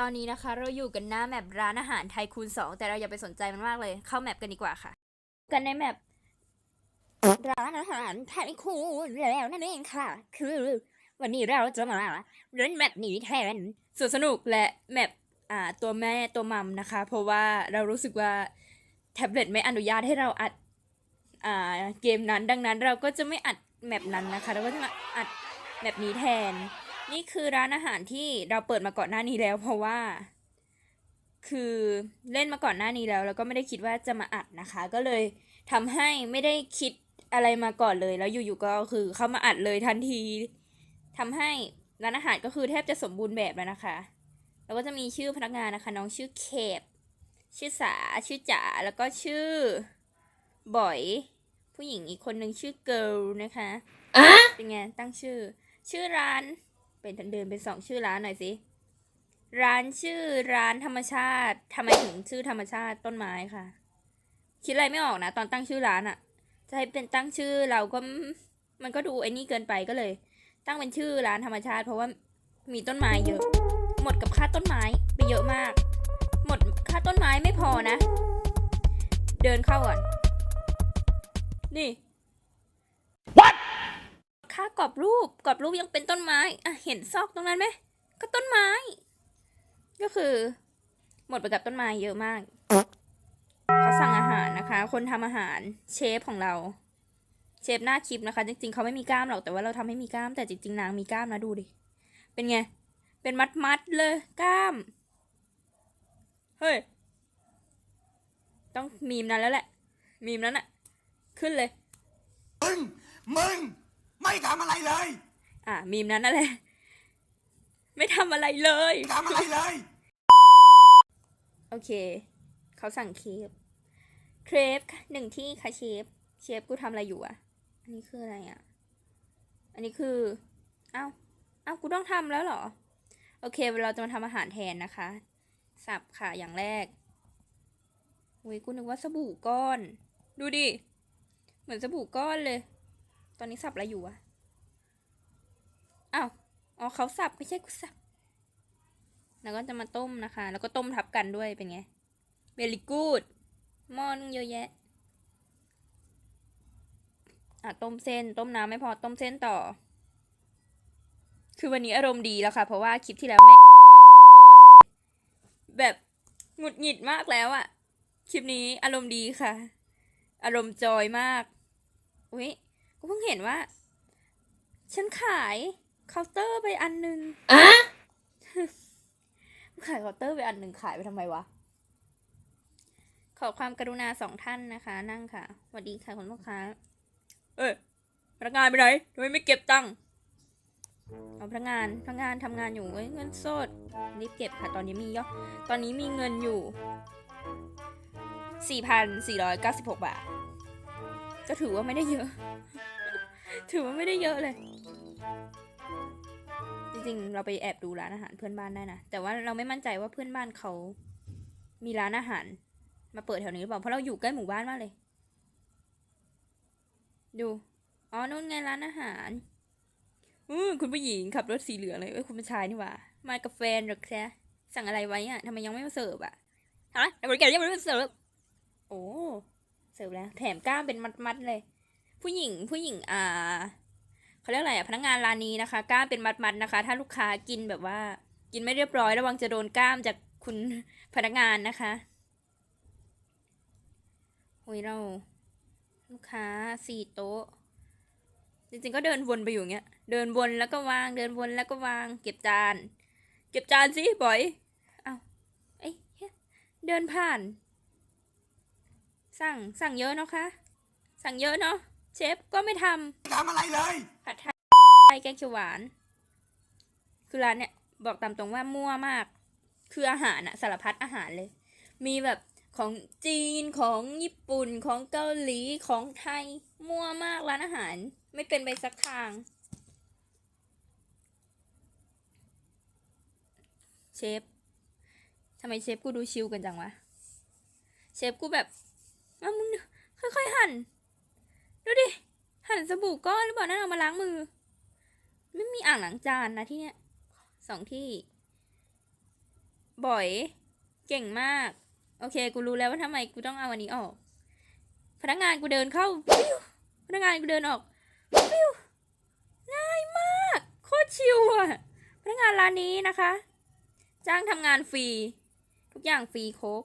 ตอนนี้นะคะเราอยู่กันหน้าแมปร้านอาหารไทยคูณสองแต่เราอย่าไปสนใจมันมากเลย เข้าแมปกันดีกว่าค่ะ กันในแมปร้านอาหารไทยคูณแล้วนั่นเองค่ะ คือ วันนี้เราจะมาเล่นแมปนี้แทนสวนสนุกและแมปอ่าตัวแม่ตัวมัมนะคะ เพราะว่าเรารู้สึกว่าแท็บเล็ตไม่อนุญาตให้เราอัดอ่าเกมนั้นดังนั้นเราก็จะไม่อัดแมปนั้นนะคะ เราก็จะมาอัดแมปนี้แทน นี่คือร้านอาหารที่เราเปิดมาก่อนหน้านี้แล้ว เพราะว่า คือเล่นมาก่อนหน้านี้แล้ว แล้วก็ไม่ได้คิดว่าจะมาอัดนะคะ ก็เลยทำให้ไม่ได้คิดอะไรมาก่อนเลย แล้วอยู่ๆก็คือเข้ามาอัดเลยทันทีทำให้ร้านอาหารก็คือแทบจะสมบูรณ์แบบแล้วนะคะ แล้วก็จะมีชื่อพนักงานนะคะ น้องชื่อเคปชื่อสาชื่อจ๋าแล้วก็ชื่อ บ่อย ผู้หญิงอีกคนหนึ่งชื่อเกิลนะคะอะเป็นไงตั้งชื่อ ชื่อร้าน เป็นเดินเป็นสองชื่อร้านหน่อยสิ ร้านชื่อร้านธรรมชาติทำไมถึงชื่อธรรมชาติต้นไม้ค่ะ คิดอะไรไม่ออกนะ ตอนตั้งชื่อร้านอะจะให้เป็นตั้งชื่อเราก็มันก็ดูไอ้นี่เกินไปก็เลย ตั้งเป็นชื่อร้านธรรมชาติ เพราะว่ามีต้นไม้เยอะ หมดกับค่าต้นไม้ไปเยอะมาก หมดค่าต้นไม้ไม่พอนะ เดินเข้าก่อน นี่ กรอบรูปกรอบรูปยังเป็นต้นไม้อะเห็นซอกตรงนั้นไหมก็ต้นไม้ ก็คือ หมดไปกับต้นไม้เยอะมากเขาสั่งอาหารนะคะ คนทำอาหารเชฟของเรา เชฟหน้าคลิปนะคะ จริงๆเขาไม่มีกล้ามหรอกแต่ว่าเราทำให้มีกล้าม แต่จริงๆนางมีกล้ามนะดูดิเป็นไงเป็นมัดมัดเลยกล้ามเฮ้ยต้องมีมนั้นแล้วแหละมีมนั้นอะขึ้นเลยมึงมึง ไม่ทำอะไรเลยอะมีมนั้นนั่นแหละ ไม่ทำอะไรเลย ไม่ทำอะไรเลย โอเค เขาสั่งเคฟเครปค่ะหนึ่งที่ค่ะเชฟ เชฟกูทำอะไรอยู่อะ อันนี้คืออะไรอะ อันนี้คือเอ้าเอ้ากูต้องทำแล้วเหรอ โอเค เราจะมาทำอาหารแทนนะคะ สับค่ะ อย่างแรกอุ้ยกูนึกว่าสบู่ก้อน ดูดิ เหมือนสบู่ก้อนเลย ตอนนี้สับอะไรอยู่อะอ้าวอ๋อเขาสับไม่ใช่กูสับ แล้วก็จะมาต้มนะคะ แล้วก็ต้มทับกันด้วยเป็นไงเ e ลิกูดหม้อนึงเยอะแยะอะต้มเส้น ต้มน้ำไม่พอต้มเส้นต่อ คือวันนี้อารมณ์ดีแล้วค่ะ เพราะว่าคลิปที่แล้วแม่งต่อยโคตรเลยแบบหงุดหงิดมากแล้วอะคลิปนี้อารมณ์ดีค่ะ อารมณ์จอยมาก อุ้ย กูเพิ่งเห็นว่า ฉันขายเคาน์เตอร์ไปอันนึงอะขายเคาน์เตอร์ไปอันหนึ่งขายไปทำไมวะ ขอความกรุณาสองท่านนะคะ นั่งค่ะ สวัสดีค่ะคุณลูกค้า เอ้ยพนักงานไปไหนทำไมไม่เก็บตังค์เอาพนักงานพนักงานทำงานอยู่เว้ยเงินสดรีบเก็บค่ะ ตอนนี้มียอดตอนนี้มีเงินอยู่สี่พันสี่ร้อยเก้าสิบหกบาท ก็ถือว่าไม่ได้เยอะ ถือว่าไม่ได้เยอะเลย จริงๆ เราไปแอบดูร้านอาหารเพื่อนบ้านได้นะ แต่ว่าเราไม่มั่นใจว่าเพื่อนบ้านเขา มีร้านอาหาร มาเปิดแถวนี้หรือเปล่า เพราะเราอยู่ใกล้หมู่บ้านมากเลย ดู อ๋อ นู่นไงร้านอาหารอือคุณผู้หญิงขับรถสีเหลืองเลย เอ้ย คุณผู้ชายนี่หว่า มากับแฟนหรอกแค่สั่งอะไรไว้อะทำไมยังไม่มาเสิร์ฟอะฮะแต่บริการยังไม่มาเสิร์ฟ โอ้ เสิร์ฟแล้วแถมกล้ามเป็นมัดๆเลย ผู้หญิงผู้หญิงอ่าเขาเรียกอะไรอะพนักงานร้านนี้นะคะกล้ามเป็นมัดๆนะคะ ถ้าลูกค้ากินแบบว่า กินไม่เรียบร้อยระวังจะโดนกล้ามจากคุณพนักงานนะคะโอ้ยเราลูกค้าสี่โต๊ะ จริงๆก็เดินวนไปอยู่เงี้ย เดินวนแล้วก็วาง เดินวนแล้วก็วาง เก็บจาน เก็บจานสิบ่อย เอาเอ้ยเหี้ยเดินผ่าน สั่งสั่งเยอะเนาะคะ สั่งเยอะเนาะเชฟก็ไม่ทำไม่ทำอะไรเลยผัดไทยแกงเขียวหวาน คือร้านเนี่ยบอกตามตรงว่ามั่วมาก คืออาหารอะสารพัดอาหารเลย มีแบบของจีนของญี่ปุ่นของเกาหลีของไทย มั่วมากร้านอาหาร ไม่เป็นไปสักทาง เชฟทำไมเชฟกูดูชิลกันจังวะ เชฟกูแบบ เอ้ามึงค่อยๆหั่น ดูดิ หั่นสบู่ก้อนหรือเปล่านั่นเอามาล้างมือ ไม่มีอ่างล้างจานนะที่เนี้ยสองที่ บ่อย เก่งมาก โอเค กูรู้แล้วว่าทำไมกูต้องเอาอันนี้ออก พนักงานกูเดินเข้าฟิวพนักงานกูเดินออกฟิวง่ายมาก โคตรชิวอะพนักงานร้านนี้นะคะ จ้างทำงานฟรี ทุกอย่างฟรีโคก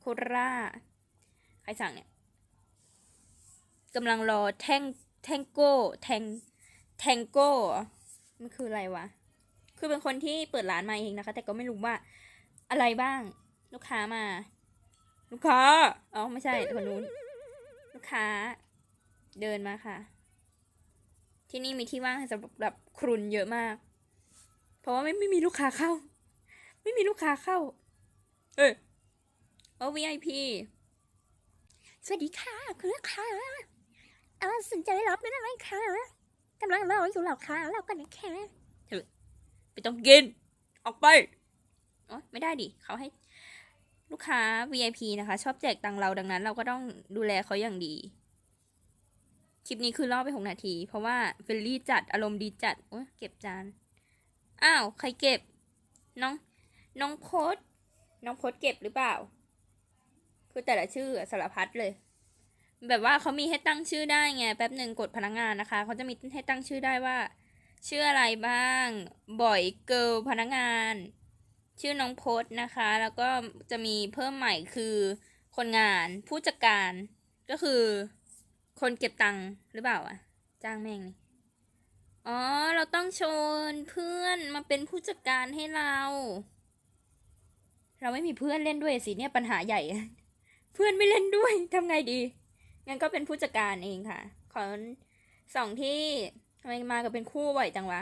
โครา ครสั่งเนี่ยกำลังรอแทงแทงโก้แทงแทงโก้มันคืออะไรวะ คือเป็นคนที่เปิดร้านมาเองนะคะ แต่ก็ไม่รู้ว่าอะไรบ้าง ลูกค้ามา ลูกค้าอ๋อไม่ใช่คนนู้น ลูกค้า เดินมาค่ะ ที่นี่มีที่ว่างสำหรับครุนเยอะมาก เพราะว่าไม่ไม่มีลูกค้าเข้า ไม่มีลูกค้าเข้า เอ้ยโอ้ VIP สวัสดีค่ะคุณลูกค้าเออสนใจรับเป็นอะไรคะกำลังรออยู่หรอคะเรากันนะคะเถอะไม่ต้องกิน ออกไปอ๋อไม่ได้ดิเขาให้ลูกค้า VIP นะคะ ชอบแจกตังค์เราดังนั้น เราก็ต้องดูแลเขาอย่างดี คลิปนี้คือล่อไปหกนาที เพราะว่าเฟรนลี่จัดอารมณ์ดีจัดโอ้ยเก็บจาน อ้าว ใครเก็บ น้อง น้องโพสน้องโพสเก็บหรือเปล่า คือแต่ละชื่อสารพัดเลย แบบว่าเขามีให้ตั้งชื่อได้ไงแป๊บหนึ่งกดพนักงานนะคะเขาจะมีให้ตั้งชื่อได้ว่า ชื่ออะไรบ้าง บ่อยเกิลพนักงาน ชื่อน้องโพสนะคะ แล้วก็จะมีเพิ่มใหม่คือคนงานผู้จัดการก็คือ คนเก็บตังค์หรือเปล่าอะจ้างแม่งนี่อ๋อ เราต้องชวนเพื่อนมาเป็นผู้จัดการให้เรา เราไม่มีเพื่อนเล่นด้วยสิเนี่ยปัญหาใหญ่ เพื่อนไม่เล่นด้วยทำไงดีงั้นก็เป็นผู้จัดการเองค่ะ ขอสองที่ทำไมมากับเป็นคู่บ่อยจังวะ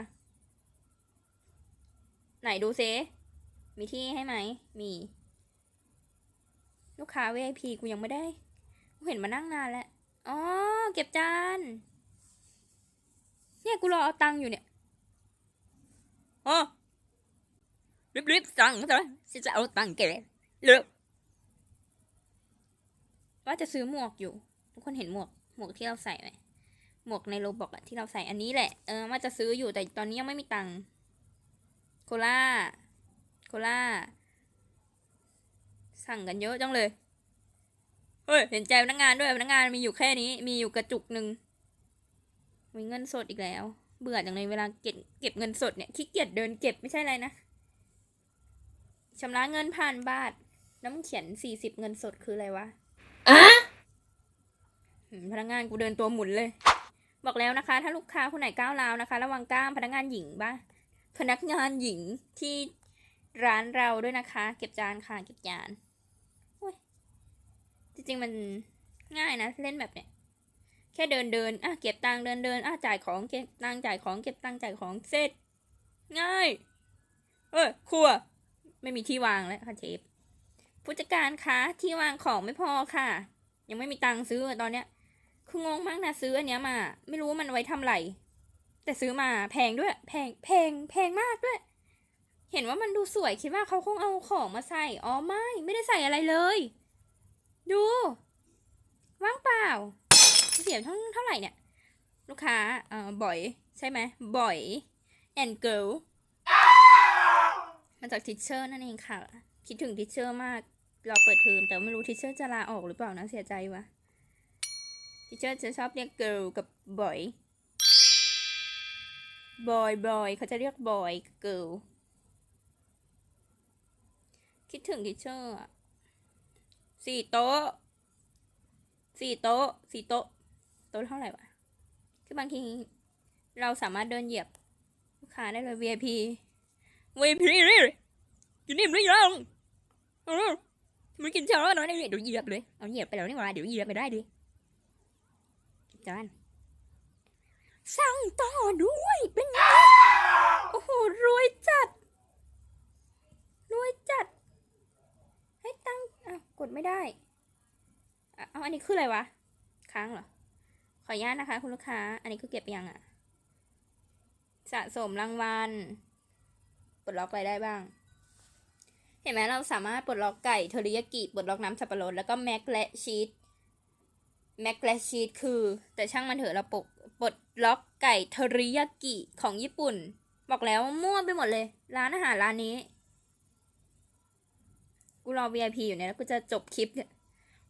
ไหนดูซิมีที่ให้ไหม มี ลูกค้า VIP กูยังไม่ได้ กูเห็นมานั่งนานแล้ว อ๋อ เก็บจาน เนี่ยกูรอเอาตังค์อยู่เนี่ยอ๋อรีบๆสั่งซะฉันจะเอาตังค์แกเร็ว ว่าจะซื้อหมวกอยู่ ทุกคนเห็นหมวกหมวกที่เราใส่ไหมหมวกในโรบอกอะที่เราใส่อันนี้แหละเออว่าจะซื้ออยู่แต่ตอนนี้ยังไม่มีตังค์โคล่าโคล่าสั่งกันเยอะจังเลยเฮ้ยเห็นใจพนักงานด้วยพนักงานมีอยู่แค่นี้ มีอยู่กระจุกหนึ่งมีเงินสดอีกแล้ว เบื่อจังเลยเวลาเก็บเก็บเงินสดเนี่ยขี้เกียจเดินเก็บไม่ใช่อะไรนะชำระเงินผ่านบาทน้ำเขียนสี่สิบเงินสดคืออะไรวะ อะพนักงานกูเดินตัวหมุนเลย บอกแล้วนะคะ ถ้าลูกค้าคนไหนก้าวร้าวนะคะ ระวังกล้ามพนักงานหญิงบ้าพนักงานหญิงที่ร้านเราด้วยนะคะ เก็บจานค่ะเก็บจานจริงๆมันง่ายนะเล่นแบบเนี้ยแค่เดินเดินอะเก็บตังค์เดินเดินอะจ่ายของเก็บตังค์จ่ายของเก็บตังค์จ่ายของเสร็จ ง่าย เออครัว ไม่มีที่วางแล้วค่ะเชฟ ผู้จัดการคะที่วางของไม่พอค่ะ ยังไม่มีตังค์ซื้อตอนเนี้ย คืองงมากนะซื้ออันเนี้ยมา ไม่รู้ว่ามันไว้ทำไรแต่ซื้อมาแพงด้วย แพงแพงแพงมากด้วย เห็นว่ามันดูสวยคิดว่าเขาคงเอาของมาใส่อ๋อไม่ไม่ได้ใส่อะไรเลย ดูว่างเปล่าเสียเท่าเท่าไหร่เนี่ย ลูกค้าเอ่อบ่อยใช่ไหมบ่อยแอนเกิลมาจากทิชเชอร์นั่นเองค่ะ คิดถึงทิชเชอร์มาก รอเปิดเทอมแต่ไม่รู้ทิชเชอร์จะลาออกหรือเปล่านะเสียใจวะทิเชอร์จะชอบเรียก girl กับ boy boy boy เขาจะเรียก boy girl คิดถึงทิเชอร์อะสี่โต๊ะสี่โต๊ะสี่โต๊ะโต๊ะเท่าไหร่วะคือบางทีเราสามารถเดินเหยียบลูกค้าได้เลย VIP VIP อยู่นี่หรือยัง มันกินเช้าแล้วนะเนี่ยเดี๋ยวเหยียบเลย เอาเหยียบไปแล้วนี่หว่าเดี๋ยวเหยียบไปได้ดิจานสั่งต่อด้วยเป็นไงโอ้โหรวยจัด รวยจัด ให้ตั้งอะกดไม่ได้อะเอาอันนี้คืออะไรวะ ค้างเหรอ ขออนุญาตนะคะ คุณลูกค้า อันนี้คือเก็บยังอะ สะสมรางวัลปลดล็อกอะไรได้บ้าง ห็นไหมเราสามารถปลดล็อกไก่เทอริยากิปลดล็อกน้ำสับปะรดแล้วก็แม็กและชีสแม็กและชีสคือ แต่ช่างมันเถอะเราปลดปลดล็อกไก่เทอริยากิของญี่ปุ่น บอกแล้วมั่วไปหมดเลย ร้านอาหารร้านนี้ กูรอ VIP อยู่เนี่ยแล้วกูจะจบคลิปเนี่ย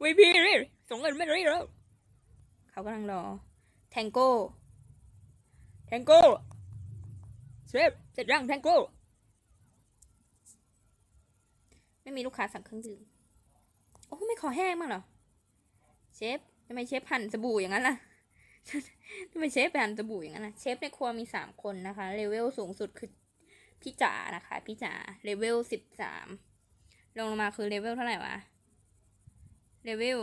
VIP นี่ส่งเงินไม่ได้แล้วเขากำลังรอ แทงโก้ แทงโก้เชฟเสร็จยังแทงโก้ ไมีลูกค้าสั่งเครื่องดื่ม โอ้ไม่ขอแห้งมั้างเหรอ เชฟทำไมเชฟหั่นสบู่อย่างนั้นล่ะทำไมเชฟไปหั่นสบู่อย่างนั้นล่ะ เชฟในครัวมีสามคนนะคะ เลเวลสูงสุดคือพี่จ๋านะคะ พี่จ๋า เลเวลสิบสามลงลงมาคือเลเวลเท่าไหร่วะ เลเวล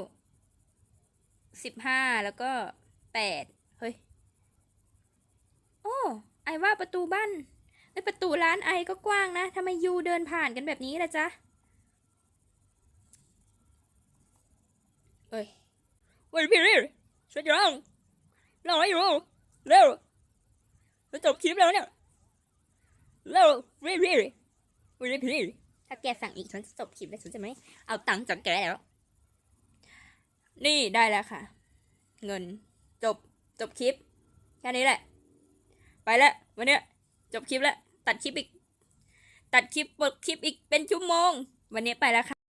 สิบห้าแล้วก็แปดเฮ้ย โอ้ไอว่าประตูบ้านไอประตูร้านไอก็กว้างนะทำไมยูเดินผ่านกันแบบนี้ล่ะจ๊ะ เฮ้ย เฮ้ยพี่รีช่วยยังรออยู่เร็วจะจบคลิปแล้วเนี่ยเร็วรีรีรีพี่รถ้าแกสั่งอีกฉันจะจบคลิปแล้วฉันจะไม่เอาตังค์จากแกแล้ว นี่ได้แล้วค่ะ เงินจบจบคลิปแค่นี้แหละ ไปแล้ววันเนี้ยจบคลิปแล้ว ตัดคลิปอีก ตัดคลิปเปิดคลิปอีกเป็นชั่วโมง วันนี้ไปแล้วค่ะ